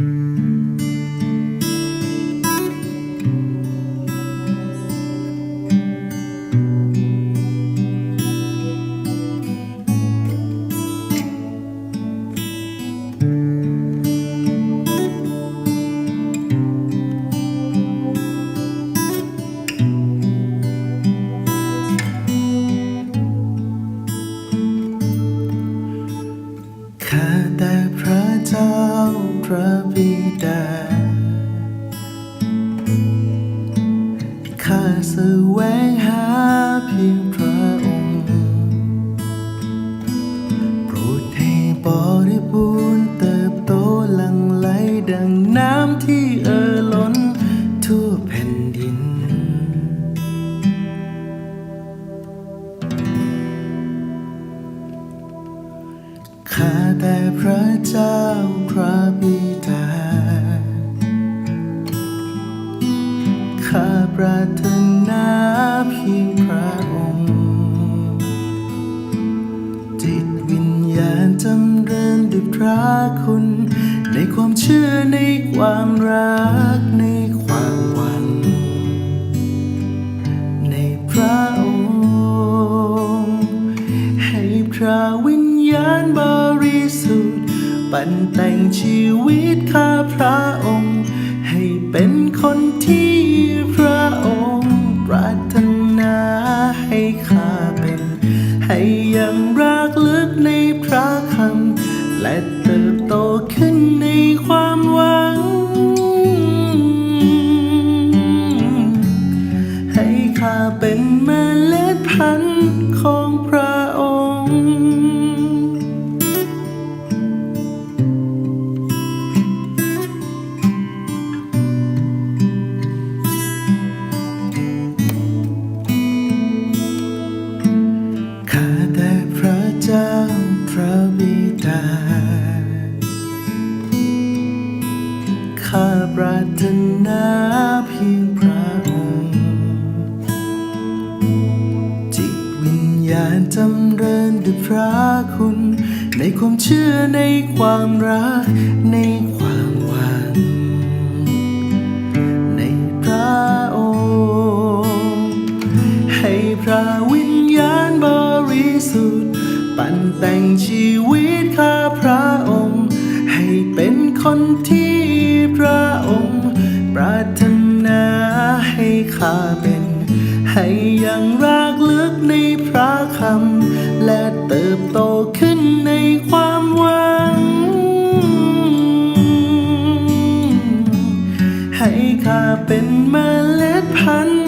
Mm-hmm. เป็นคนที่ำเริญด้วยพระคุณ ในความเชื่อในความรัก ในความหวัง ในพระองค์ให้พระวิญญาณบริสุทธิ์ ปั่นแต่งชีวิตข้าพระองค์ ให้เป็นคนที่พระองค์ ปรารถนาให้ข้าเป็น ให้ยังรักลึกในพระคำ ข้าเป็นเมล็ดพันธุ์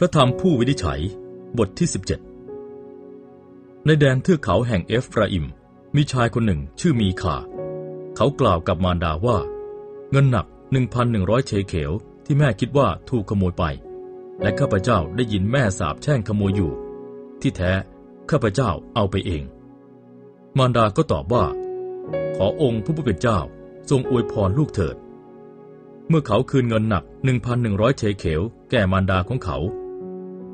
พระธรรมผู้วินิจฉัย บทที่ 17 ในแดนเทือกเขาแห่งเอฟราอิม มีชายคนหนึ่งชื่อมีคา เขากล่าวกับมารดาว่า เงินหนัก 1,100 เชเขลที่แม่คิดว่าถูกขโมยไป และข้าพเจ้าได้ยินแม่สาบแช่งขโมยอยู่ ที่แท้ข้าพเจ้าเอาไปเอง มารดาก็ตอบว่า ขอองค์พระผู้เป็นเจ้าทรงอวยพรลูกเถิด เมื่อเขาคืนเงินหนัก 1,100 เชเขลแก่มารดาของเขา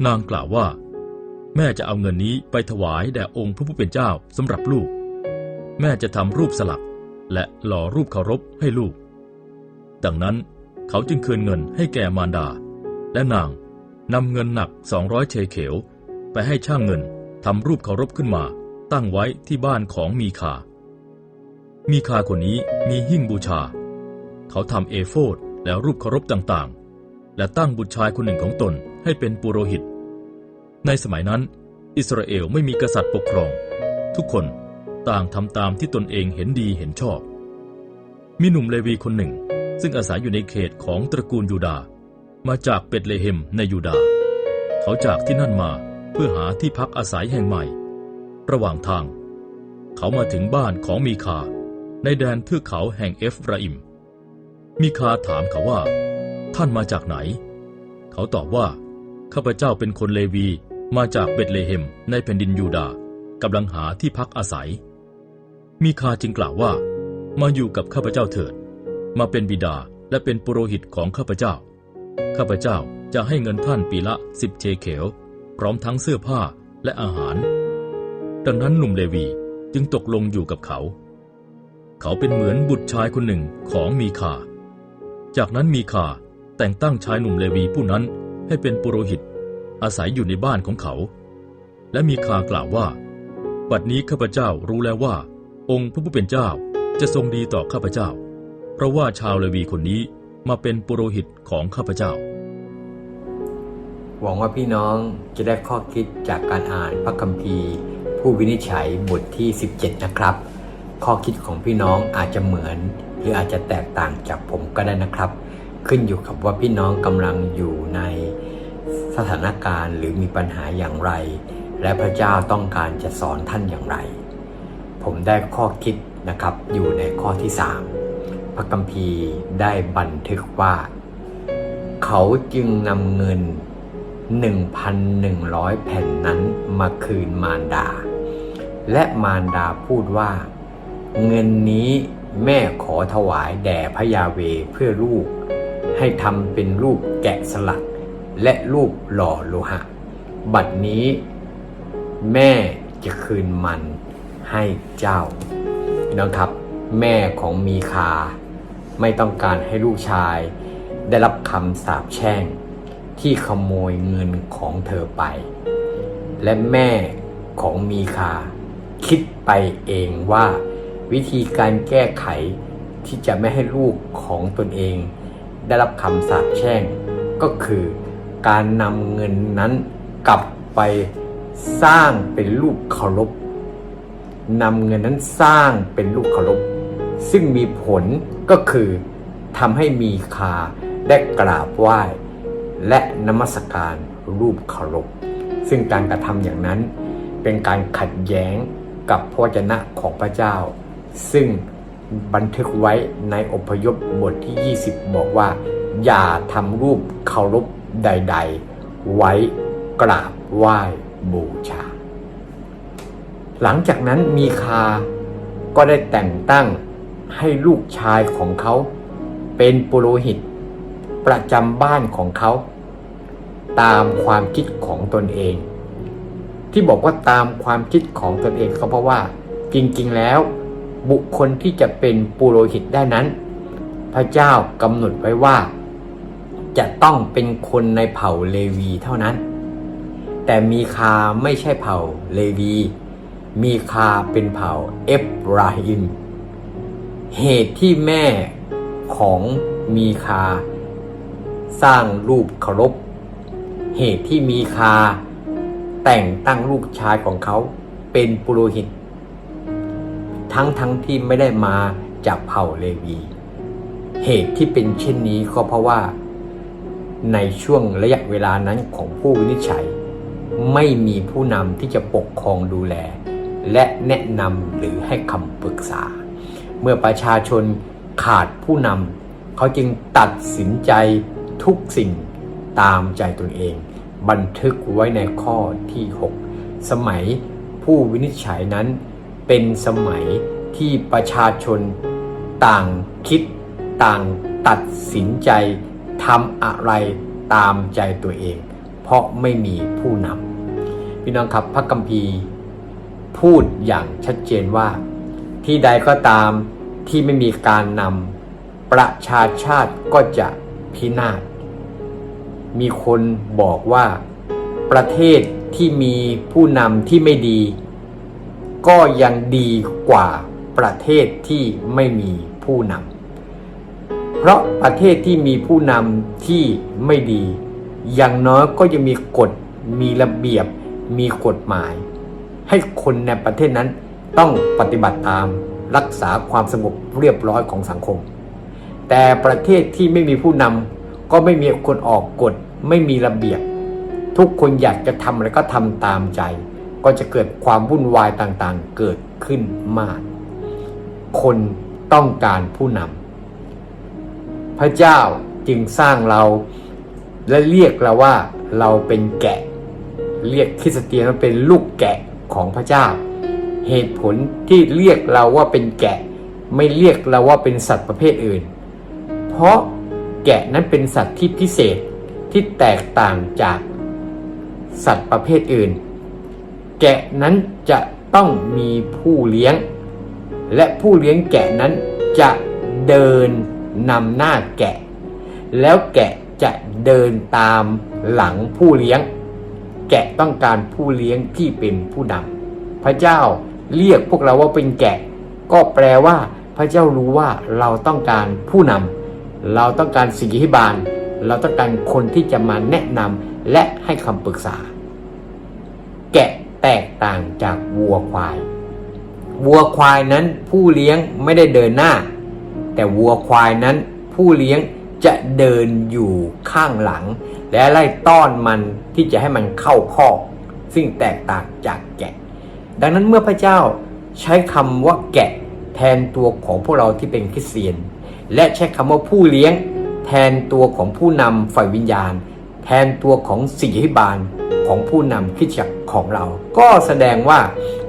นางกล่าวว่า แม่จะเอาเงินนี้ไปถวายแด่องค์พระผู้เป็นเจ้าสำหรับลูก แม่จะทำรูปสลักและหล่อรูปเคารพให้ลูก ดังนั้นเขาจึงคืนเงินให้แก่มารดา และนางนำเงินหนัก200เชเขลไปให้ช่างเงินทำรูปเคารพขึ้นมา ตั้งไว้ที่บ้านของมีคา มีคาคนนี้มีหิ้งบูชา เขาทำเอโฟดแล้วรูปเคารพต่างๆ และตั้งบุตรชายคนหนึ่งของตน ให้เป็นปุโรหิต ในสมัยนั้น อิสราเอลไม่มีกษัตริย์ปกครอง ทุกคนต่างทำตามที่ตนเองเห็นดีเห็นชอบ มีหนุ่มเลวีคนหนึ่ง ซึ่งอาศัยอยู่ในเขตของตระกูลยูดาห์มาจากเบตเลเฮมในยูดาห์เขาจากที่นั่นมาเพื่อหาที่พักอาศัยแห่งใหม่ ระหว่างทาง เขามาถึงบ้านของมีคา ในแดนเทือกเขาแห่งเอฟราอิม มีคาถามเขาว่า ท่านมาจากไหน เขาตอบว่า ข้าพเจ้าเป็นคนเลวีมาจากเบตเลเฮมในแผ่นดินยูดาห์กำลังหาที่พักอาศัย มีคาจึงกล่าวว่า มาอยู่กับข้าพเจ้าเถิด มาเป็นบิดาและเป็นปุโรหิตของข้าพเจ้า ข้าพเจ้าจะให้เงินท่านปีละสิบเชเคลพร้อมทั้งเสื้อผ้าและอาหาร ดังนั้นหนุ่มเลวีจึงตกลงอยู่กับเขา เขาเป็นเหมือนบุตรชายคนหนึ่งของมีคา จากนั้นมีคาแต่งตั้งชายหนุ่มเลวีผู้นั้น ให้เป็นปุโรหิต อาศัยอยู่ในบ้านของเขา และมีคากล่าวว่าบัดนี้ข้าพเจ้ารู้แล้วว่า องค์พระผู้เป็นเจ้าจะทรงดีต่อข้าพเจ้า เพราะว่าชาวเลวีคนนี้มาเป็นปุโรหิตของข้าพเจ้า หวังว่าพี่น้องจะได้ข้อคิดจากการอ่านพระคัมภีร์ ผู้วินิจฉัยบทที่ 17 นะครับ ข้อคิดของพี่น้องอาจจะเหมือน หรืออาจจะแตกต่างจากผมก็ได้นะครับ ขึ้นอยู่กับว่าพี่น้องกำลังอยู่ในสถานการณ์หรือมีปัญหาอย่างไร และพระเจ้าต้องการจะสอนท่านอย่างไร ผมได้ข้อคิดนะครับอยู่ในข้อที่ 3 พระคัมภีร์ได้บันทึกว่า เขาจึงนำเงิน 1,100 แผ่นนั้นมาคืนมารดา และมารดาพูดว่า เงินนี้แม่ขอถวายแด่พระยาเวเพื่อลูก ให้ทำเป็นรูปแกะสลัก และรูปหล่อโลหะ บัดนี้แม่จะคืนมันให้เจ้าน้องครับ แม่ของมีคา ไม่ต้องการให้ลูกชาย ได้รับคำสาปแช่ง ที่ขโมยเงินของเธอไป และแม่ของมีคา คิดไปเองว่า วิธีการแก้ไขที่จะไม่ให้ลูกของตนเอง ได้รับคำสาปแช่ง ก็คือการนำเงินนั้นกลับไปสร้างเป็นรูปเคารพนำเงินนั้นสร้างเป็นรูปเคารพซึ่งมีผลก็คือทำให้มีคาได้กราบไหว้ และนมัสการรูปเคารพซึ่งการกระทำอย่างนั้นเป็นการขัดแย้งกับพระวจนะของพระเจ้า ซึ่ง บันทึกไว้ในอพยพบทที่ 20 บอกว่า อย่าทำรูปเคารพใด ๆ ไว้กราบไหว้บูชา หลังจากนั้นมีคาก็ได้แต่งตั้งให้ลูกชายของเขาเป็นปุโรหิตประจำบ้านของเขา ตามความคิดของตนเอง ที่บอกว่าตามความคิดของตนเองก็เพราะว่าจริงๆแล้ว บุคคลที่จะเป็นปุโรหิตได้นั้น พระเจ้ากำหนดไว้ว่า จะต้องเป็นคนในเผ่าเลวีเท่านั้น แต่มีคาไม่ใช่เผ่าเลวี มีคาเป็นเผ่าเอฟราฮิม เหตุที่แม่ของมีคา สร้างรูปเคารพเหตุที่มีคา แต่งตั้งลูกชายของเขาเป็นปุโรหิต ทั้งทั้งที่ไม่ได้มาจากเผ่าเลวี เหตุที่เป็นเช่นนี้ก็เพราะว่า ในช่วงระยะเวลานั้นของผู้วินิจฉัย ไม่มีผู้นำที่จะปกครองดูแล และแนะนำหรือให้คำปรึกษา เมื่อประชาชนขาดผู้นำเขาจึงตัดสินใจทุกสิ่งตามใจตนเอง บันทึกไว้ในข้อที่ 6 สมัยผู้วินิจฉัยนั้น เป็นสมัยที่ประชาชนต่างคิดต่างตัดสินใจทำอะไรตามใจตัวเอง เพราะไม่มีผู้นำพี่น้องครับพระกัมภีพูดอย่างชัดเจนว่า ที่ใดก็ตามที่ไม่มีการนำประชาชาติก็จะพินาศมีคนบอกว่าประเทศที่มีผู้นำที่ไม่ดี ก็ยังดีกว่าประเทศที่ไม่มีผู้นำ เพราะประเทศที่มีผู้นำที่ไม่ดี อย่างน้อยก็จะมีกฎ มีระเบียบ มีกฎหมาย ให้คนในประเทศนั้นต้องปฏิบัติตามรักษาความสงบเรียบร้อยของสังคม แต่ประเทศที่ไม่มีผู้นำก็ไม่มีคนออกกฎ ไม่มีระเบียบ ทุกคนอยากจะทำอะไรก็ทำตามใจ ก็จะเกิดความวุ่นวายต่างๆ เกิดขึ้นมาก คนต้องการผู้นำพระเจ้าจึงสร้างเราและเรียกเราว่าเราเป็นแกะ เรียกคริสเตียนว่าเป็นลูกแกะของพระเจ้า เหตุผลที่เรียกเราว่าเป็นแกะ ไม่เรียกเราว่าเป็นสัตว์ประเภทอื่น เพราะแกะนั้นเป็นสัตว์ที่พิเศษที่แตกต่างจากสัตว์ประเภทอื่น แกะนั้นจะต้องมีผู้เลี้ยง และผู้เลี้ยงแกะนั้นจะเดินนำหน้าแกะ แล้วแกะจะเดินตามหลังผู้เลี้ยง แกะต้องการผู้เลี้ยงที่เป็นผู้นำพระเจ้าเรียกพวกเราว่าเป็นแกะ ก็แปลว่า พระเจ้ารู้ว่าเราต้องการผู้นำเราต้องการสิ่งที่บานเราต้องการคนที่จะมาแนะนำและให้คำปรึกษา แกะ แตกต่างจากวัวควาย วัวควายนั้นผู้เลี้ยงไม่ได้เดินหน้า แต่วัวควายนั้นผู้เลี้ยงจะเดินอยู่ข้างหลัง และไล่ต้อนมันที่จะให้มันเข้าคอกซึ่งแตกต่างจากแกะ ดังนั้นเมื่อพระเจ้าใช้คำว่าแกะแทนตัวของพวกเราที่เป็นคริสเตียน และใช้คำว่าผู้เลี้ยงแทนตัวของผู้นำฝ่ายวิญญาณ แทนตัวของสิ่งที่บาลของผู้นำคริสตจักของเรา ก็แสดงว่า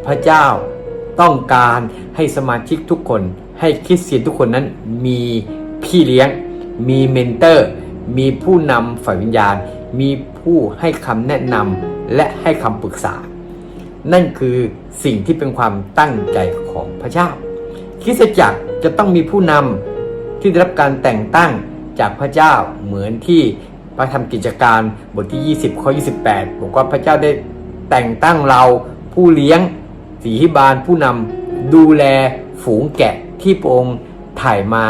พระเจ้าต้องการให้สมาชิกทุกคน ให้คริสเตียนทุกคนนั้นมีพี่เลี้ยง มีเมนเตอร์ มีผู้นำฝ่ายวิญญาณ มีผู้ให้คำแนะนำและให้คำปรึกษา นั่นคือสิ่งที่เป็นความตั้งใจของพระเจ้าคริสตจักรจะต้องมีผู้นำที่ได้รับการแต่งตั้งจากพระเจ้าเหมือนที่ พระธรรมกิจการบทที่ 20 ข้อ 28 บอกว่าพระเจ้าได้แต่งตั้งเราผู้เลี้ยงสีหิบาลผู้นำดูแลฝูงแกะที่พระองค์ถ่ายมา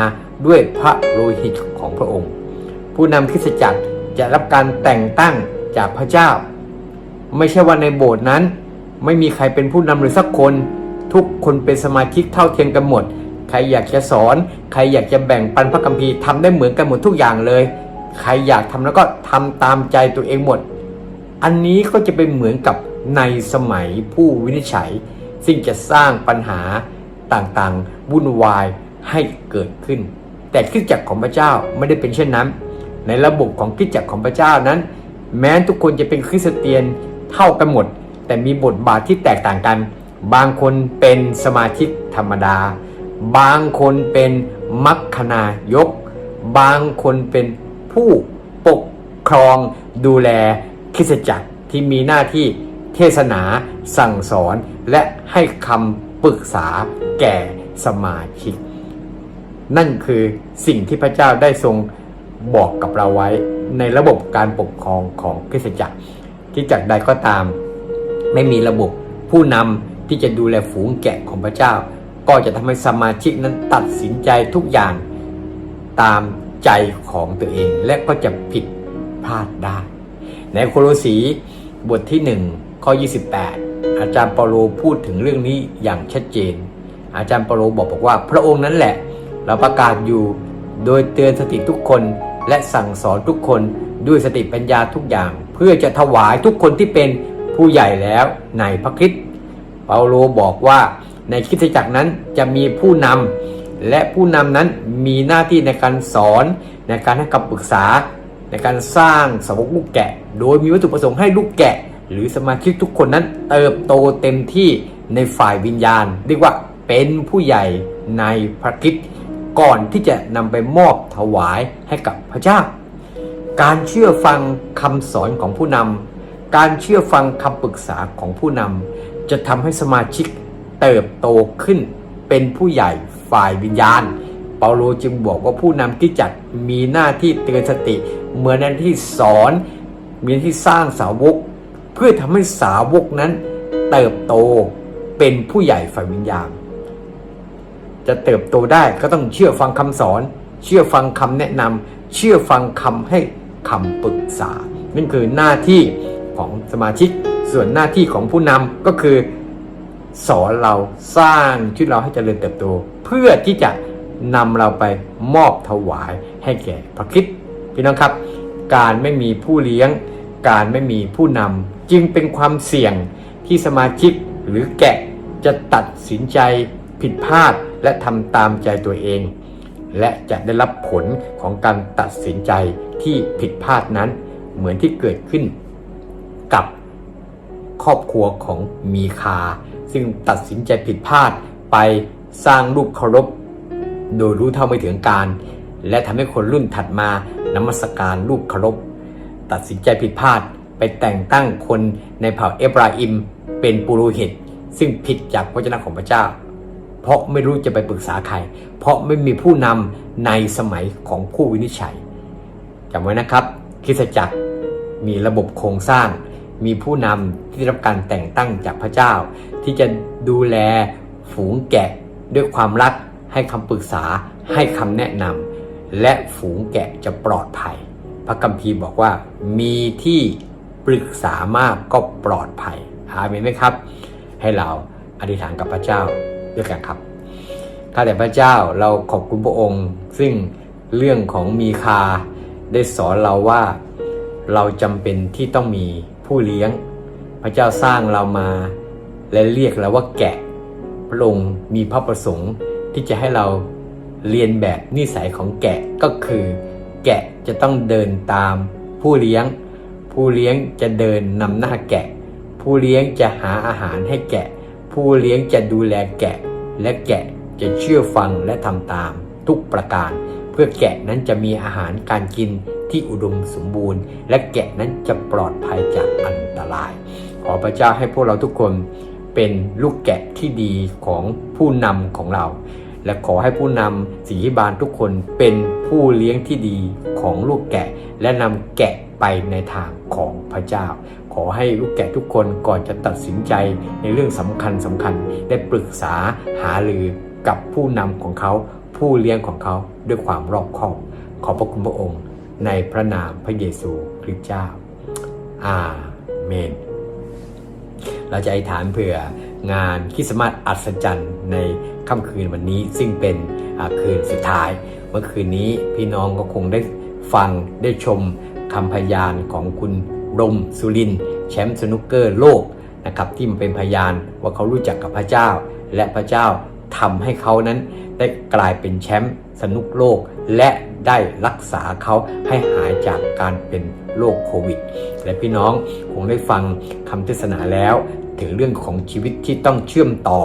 ด้วยพระโลหิตของพระองค์ ผู้นำคริสตจักรจะรับการแต่งตั้งจากพระเจ้า ไม่ใช่ว่าในโบสถ์นั้น ไม่มีใครเป็นผู้นำเลยสักคน ทุกคนเป็นสมาชิกเท่าเทียมกันหมด ใครอยากจะสอน ใครอยากจะแบ่งปันพระคัมภีร์ทำได้เหมือนกันหมดทุกอย่างเลย ใครอยากทำแล้วก็ทำตามใจตัวเองหมด อันนี้ก็จะเป็นเหมือนกับในสมัยผู้วินิจฉัย ซึ่งจะสร้างปัญหาต่างๆ วุ่นวายให้เกิดขึ้น แต่คริสตจักรของพระเจ้าไม่ได้เป็นเช่นนั้น ในระบบของคริสตจักรของพระเจ้านั้น แม้ทุกคนจะเป็นคริสเตียนเท่ากันหมด แต่มีบทบาทที่แตกต่างกัน บางคนเป็นสมาชิกธรรมดา บางคนเป็นมัคคณายก บางคนเป็น ผู้ปกครองดูแลคริสตจักรที่มีหน้าที่เทศนาสั่งสอนและให้คำปรึกษาแก่สมาชิก นั่นคือสิ่งที่พระเจ้าได้ทรงบอกกับเราไว้ในระบบการปกครองของคริสตจักรคริสจักรใดก็ตาม ไม่มีระบบผู้นำที่จะดูแลฝูงแกะของพระเจ้า ก็จะทำให้สมาชิกนั้นตัดสินใจทุกอย่างตาม ใจของตัวเองและก็จะผิดพลาดได้ ในโคโลสีบทที่ 1 ข้อ 28 อาจารย์เปาโลพูดถึงเรื่องนี้อย่างชัดเจน อาจารย์เปาโลบอกบอกว่า พระองค์นั้นแหละ เราประกาศอยู่โดยเตือนสติทุกคนและสั่งสอนทุกคนด้วยสติปัญญาทุกอย่าง เพื่อจะถวายทุกคนที่เป็นผู้ใหญ่แล้วในพระคริสต์เปาโลบอกว่าในคริสตจักรนั้นจะมีผู้นำ และผู้นำนั้นมีหน้าที่ในการสอนในการให้คำปรึกษา ในการสร้างสาวกลูกแกะ โดยมีวัตถุประสงค์ให้ลูกแกะ หรือสมาชิกทุกคนนั้นเติบโตเต็มที่ในฝ่ายวิญญาณ เรียกว่าเป็นผู้ใหญ่ในพระคริสต์ก่อนที่จะนำไปมอบถวายให้กับพระเจ้า การเชื่อฟังคำสอนของผู้นำการเชื่อฟังคำปรึกษาของผู้นำจะทำให้สมาชิกเติบโตขึ้นเป็นผู้ใหญ่ ฝ่ายวิญญาณ เปาโลจึงบอกว่าผู้นำที่จัดมีหน้าที่เตือนสติ เหมือนหน้าที่สอน มีหน้าที่สร้างสาวก เพื่อทำให้สาวกนั้น เติบโตเป็นผู้ใหญ่ฝ่ายวิญญาณ จะเติบโตได้ก็ต้องเชื่อฟังคำสอน เชื่อฟังคำแนะนำเชื่อฟังคำให้คำปรึกษา นั่นคือหน้าที่ของสมาชิก ส่วนหน้าที่ของผู้นำก็คือ สอนเราสร้างชีวิตเราให้เจริญเติบโต เพื่อที่จะนำเราไปมอบถวายให้แก่พระคริสต์พี่น้องครับ การไม่มีผู้เลี้ยง การไม่มีผู้นำจึงเป็นความเสี่ยงที่สมาชิกหรือแกะจะตัดสินใจผิดพลาดและทำตามใจตัวเอง และจะได้รับผลของการตัดสินใจที่ผิดพลาดนั้น เหมือนที่เกิดขึ้นกับครอบครัวของมีคา ซึ่งตัดสินใจผิดพลาดไปสร้างรูปเคารพ โดยรู้เท่าไม่ถึงการ และทำให้คนรุ่นถัดมานมัสการรูปเคารพ ตัดสินใจผิดพลาดไปแต่งตั้งคนในเผ่าเอฟราอิมเป็นปุโรหิต ซึ่งผิดจากพระเจ้าของพระเจ้า เพราะไม่รู้จะไปปรึกษาใคร เพราะไม่มีผู้นำในสมัยของผู้วินิจฉัยจำไว้นะครับคิสจักรมีระบบโครงสร้าง มีผู้นำที่ได้รับการแต่งตั้งจากพระเจ้า ที่จะดูแลฝูงแกะด้วยความรักให้คำปรึกษาให้คำแนะนำและฝูงแกะจะปลอดภัย พระคัมภีร์บอกว่า มีที่ปรึกษามากก็ปลอดภัยอาเมนไหมครับ ให้เราอธิษฐานกับพระเจ้าด้วยกันครับข้าแต่พระเจ้าเราขอบคุณพระองค์ ซึ่งเรื่องของมีคาได้สอนเราว่าเราจำเป็นที่ต้องมี ผู้เลี้ยง พระเจ้าสร้างเรามา และเรียกเราว่าแกะ พระองค์มีพระประสงค์ที่จะให้เราเรียนแบบนิสัยของแกะก็คือ แกะจะต้องเดินตาม ผู้เลี้ยง ผู้เลี้ยงจะเดินนำหน้าแกะ ผู้เลี้ยงจะหาอาหารให้แกะ ผู้เลี้ยงจะดูแลแกะ และแกะจะเชื่อฟังและทำตาม ทุกประการ เพื่อแกะนั้นจะมีอาหารการกิน ที่อุดมสมบูรณ์ และแกะนั้นจะปลอดภัยจากอันตราย ขอพระเจ้าให้พวกเราทุกคนเป็นลูกแกะที่ดีของผู้นำของเรา และขอให้ผู้นำสีบาลทุกคนเป็นผู้เลี้ยงที่ดีของลูกแกะ และนำแกะไปในทางของพระเจ้า ขอให้ลูกแกะทุกคนก่อนจะตัดสินใจในเรื่องสำคัญสำคัญได้ปรึกษาหารือกับผู้นำของเขา ผู้เลี้ยงของเขาด้วยความรอบคอบ ขอบพระคุณพระองค์ ในพระนามพระเยซูคริสต์เจ้า อาเมน เราจะอธิษฐานเผื่องานคริสต์มาสอัศจรรย์ในค่ำคืนวันนี้ซึ่งเป็นคืนสุดท้าย เมื่อคืนนี้พี่น้องก็คงได้ฟังได้ชมคำพยานของคุณรมสุรินแชมป์สนุกเกอร์โลกนะครับที่มาเป็นพยานว่าเขารู้จักกับพระเจ้า และพระเจ้าทำให้เขานั้นได้กลายเป็นแชมป์สนุกโลก และ ได้รักษาเขาให้หายจากการเป็นโรคโควิด และพี่น้องคงได้ฟังคำเทศนาแล้ว ถึงเรื่องของชีวิตที่ต้องเชื่อมต่อ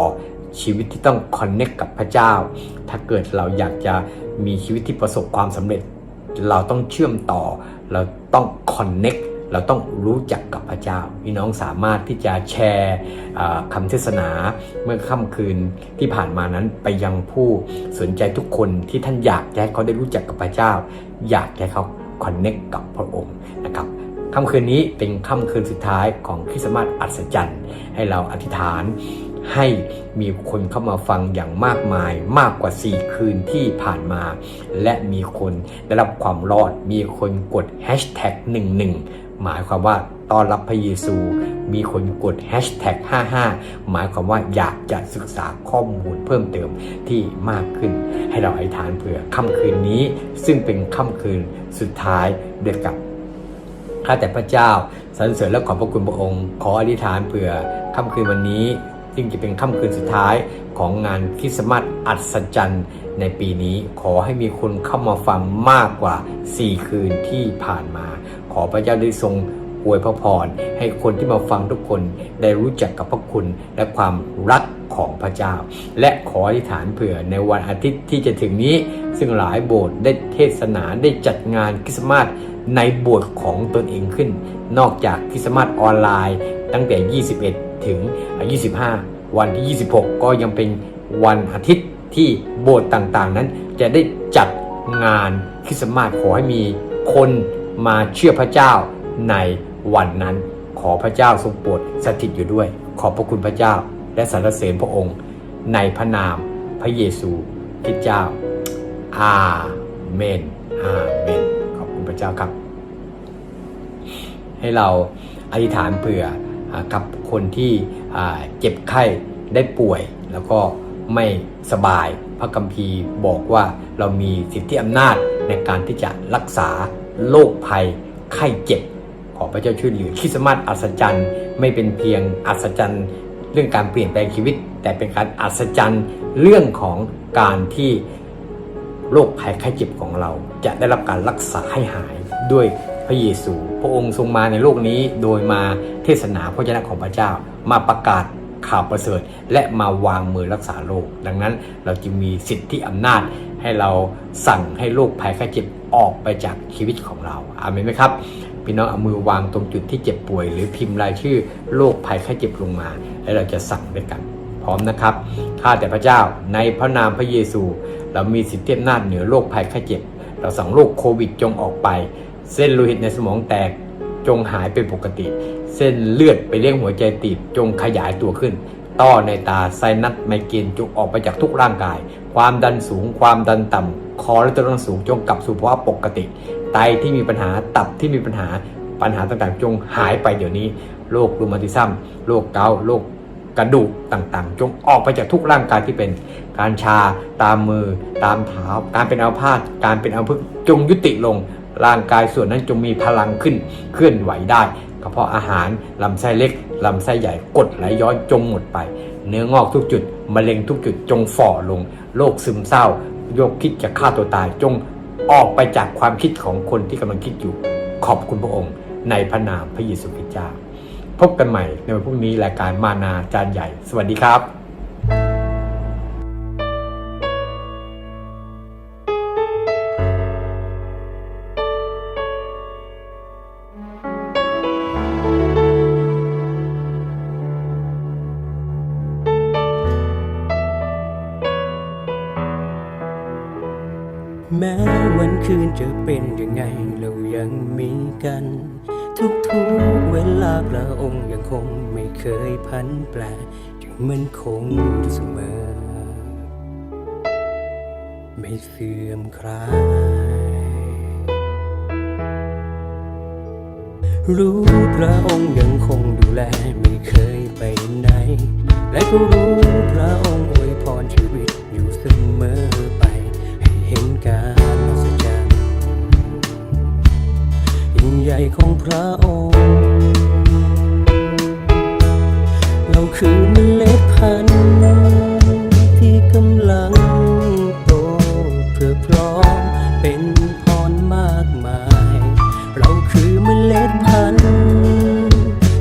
ชีวิตที่ต้องคอนเน็กกับพระเจ้า ถ้าเกิดเราอยากจะมีชีวิตที่ประสบความสำเร็จ เราต้องเชื่อมต่อ เราต้องคอนเน็ก เราต้องรู้จักกับพระเจ้า พี่น้องสามารถที่จะแชร์คำเทศนาเมื่อค่ำคืนที่ผ่านมานั้นไปยังผู้สนใจทุกคนที่ท่านอยากจะให้เขาได้รู้จักกับพระเจ้า อยากให้เขาคอนเน็กกับพระองค์นะครับค่ำคืนนี้เป็นค่ำคืนสุดท้ายของคริสต์มาสอัศจรรย์ ให้เราอธิษฐานให้มีคนเข้ามาฟังอย่างมากมายมากกว่า 4 คืนที่ผ่านมา และมีคนได้รับความรอดมีคนกด hashtag 11ห หมายความว่าต้อนรับพระเยซู มีคนกด hashtag 55 หมายความว่าอยากจะศึกษาข้อมูลเพิ่มเติมที่มากขึ้น ให้เราอธิษฐานเผื่อค่ำคืนนี้ ซึ่งเป็นค่ำคืนสุดท้ายเด้วยกับข้าแต่พระเจ้าสรรเสริญและขอบพระคุณพระองค์ ขออธิษฐานเผื่อค่ำคืนวันนี้ซึ่งจะเป็นค่ำคืนสุดท้ายของงานคริสต์มาสอัศจรรย์ในปีนี้ขอให้มีคนเข้ามาฟังมากกว่า 4 คืนที่ผ่านมา ขอพระเจ้าได้ทรงอวยพระพรให้คนที่มาฟังทุกคนได้รู้จักกับพระคุณและความรักของพระเจ้า และขออธิษฐานเผื่อในวันอาทิตย์ที่จะถึงนี้ ซึ่งหลายโบสถ์ได้เทศนาได้จัดงานคริสต์มาสในโบสถ์ของตนเองขึ้น นอกจากคริสต์มาสออนไลน์ ตั้งแต่ 21 ถึง 25 วันที่ 26 ก็ยังเป็นวันอาทิตย์ที่โบสถ์ต่างๆ นั้นจะได้จัดงานคริสต์มาสขอให้มีคน มาเชื่อพระเจ้าในวันนั้น ขอพระเจ้าทรงโปรดสถิตอยู่ด้วย ขอบพระคุณพระเจ้า และสรรเสริญพระองค์ ในพระนามพระเยซูคริสต์เจ้า อาเมน อาเมน ขอบคุณพระเจ้าครับ ให้เราอธิษฐานเผื่อกับคนที่เจ็บไข้ได้ป่วย แล้วก็ไม่สบายพระคัมภีร์บอกว่าเรามีสิทธิอำนาจในการที่จะรักษา โรคภัยไข้เจ็บ ขอพระเจ้าช่วยเหลือคริสต์มาสอัศจรรย์ ไม่เป็นเพียงอัศจรรย์เรื่องการเปลี่ยนแปลงชีวิต แต่เป็นการอัศจรรย์เรื่องของการที่โรคภัยไข้เจ็บของเรา จะได้รับการรักษาให้หายด้วยพระเยซู พระองค์ทรงมาในโลกนี้โดยมาเทศนาพระเจ้าของพระเจ้ามาประกาศข่าวประเสริฐ และมาวางมือรักษาโรคดังนั้นเราจึงมีสิทธิอำนาจ ให้เราสั่งให้โรคภัยไข้เจ็บออกไปจากชีวิตของเราอามนไหมครับพี่น้องเอามือวางตรงจุดที่เจ็บป่วย หรือพิมพ์รายชื่อโรคภัยไข้เจ็บลงมา แล้วเราจะสั่งด้วยกัน พร้อมนะครับข้าแต่พระเจ้าในพระนามพระเยซู เรามีสิทธิอำนาจเหนือโรคภัยไข้เจ็บ เราสั่งโรคโควิดจงออกไป เส้นโลหิตในสมองแตกจงหายเป็นปกติ เส้นเลือดไปเลี้ยงหัวใจตีบจงขยายตัวขึ้น ต้อในตาไซนัสไมเกรนจงออกไปจากทุกร่างกาย ความดันสูง ความดันต่ำคอเลสเตอรอลสูงจงกลับสู่ภาวะปกติ ไตที่มีปัญหาตับที่มีปัญหาปัญหาต่างๆ จงหายไปเดี๋ยวนี้โรครูมาติซัมโรคเกาต์โรคกระดูกต่างๆ จงออกไปจากทุกร่างกายที่เป็น การชาตามมือ ตามเท้าการเป็นอัมพาตการเป็นอัมพฤกษ์จงยุติลงร่างกายส่วนนั้นจงมีพลังขึ้นเคลื่อนไหวได้กระเพาะอาหารลำไส้เล็กลำไส้ใหญ่กดไหลย้อนจงหมดไป เนื้องอกทุกจุด มะเร็งทุกจุดจงฝ่อลงโรคซึมเศร้าโรคคิดจะฆ่าตัวตายจงออกไปจากความคิดของคนที่กำลังคิดอยู่ ขอบคุณพระองค์ ในพระนามพระเยซูคริสต์เจ้า พบกันใหม่ในวันพรุ่งนี้รายการมานาจานใหญ่ สวัสดีครับ แม้วันคืนจะเป็นยังไงเรายังมีกัน ทุกๆเวลาพระองค์ยังคงไม่เคยพันแปรยังมันคงอยู่เสมอ ไม่เสื่อมคลายรู้พระองค์ยังคงดูแลไม่เคยไปไหน และก็รู้พระองค์อวยพรชีวิตอยู่เสมอไป เห็นการอัศจรรย์ยิ่งใหญ่ของพระองค์ เราคือเมล็ดพันธุ์ที่กำลังโตเพื่อพร้อมเป็นพรมากมาย เราคือเมล็ดพันธุ์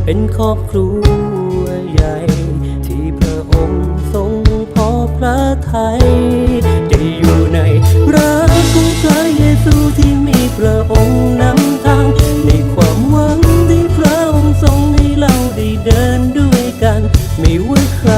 เป็นครอบครัวใหญ่ ที่พระองค์ทรงพอพระทัยจะอยู่ ระองค์นำทางในความหวังที่พระองค์ทรงให้เราได้เดินด้วยกัน ไม่ว่าใคร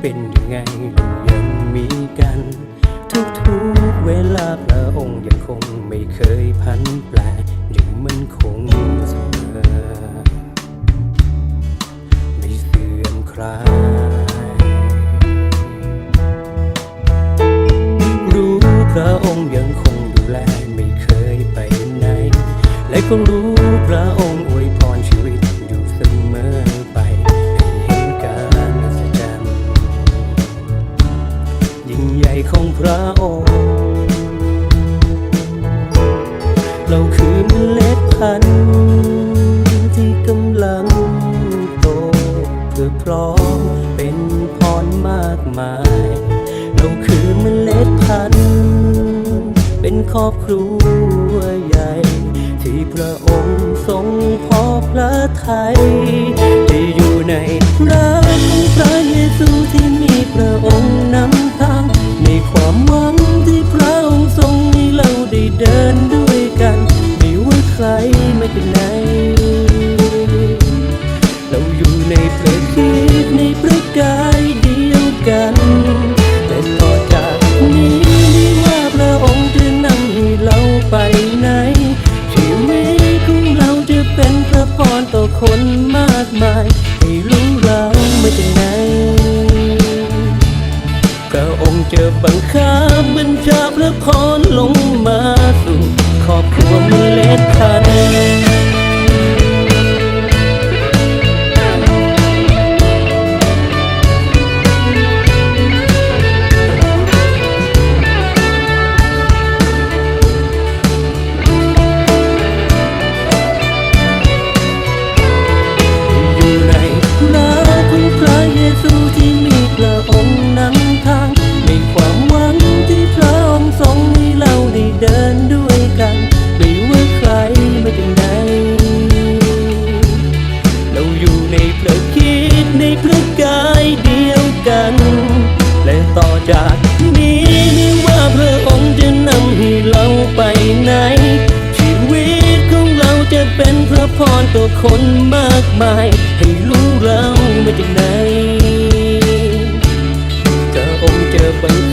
เป็นยังไง เราคือเมล็ดพันธุ์ที่กำลังโตเพื่อพร้อมเป็นพรมากมาย เราคือเมล็ดพันธุ์เป็นครอบครัวใหญ่ ที่พระองค์ทรงพอพระทัยที่อยู่ในรักของพระเยซูที่มีพระองค์นำทางในความหวังที่พระองค์ทรงให้เราได้เดิน มาจากไหน เราอยู่ในประคิดในประกายเดียวกัน แต่ต่อจากนี้ไม่ว่าพระองค์จะนำให้เราไปไหน ชีวิตของเราจะเป็นพระพรต่อคนมากมาย ให้รู้เราไมาจากไหนพระองค์จะบังคับบัญชาพระพรลงมาสู่ครอบครัว จะเป็นพระพรต่อคนมากมาย ให้รู้เรามาจากไหนจะอมเจอบัง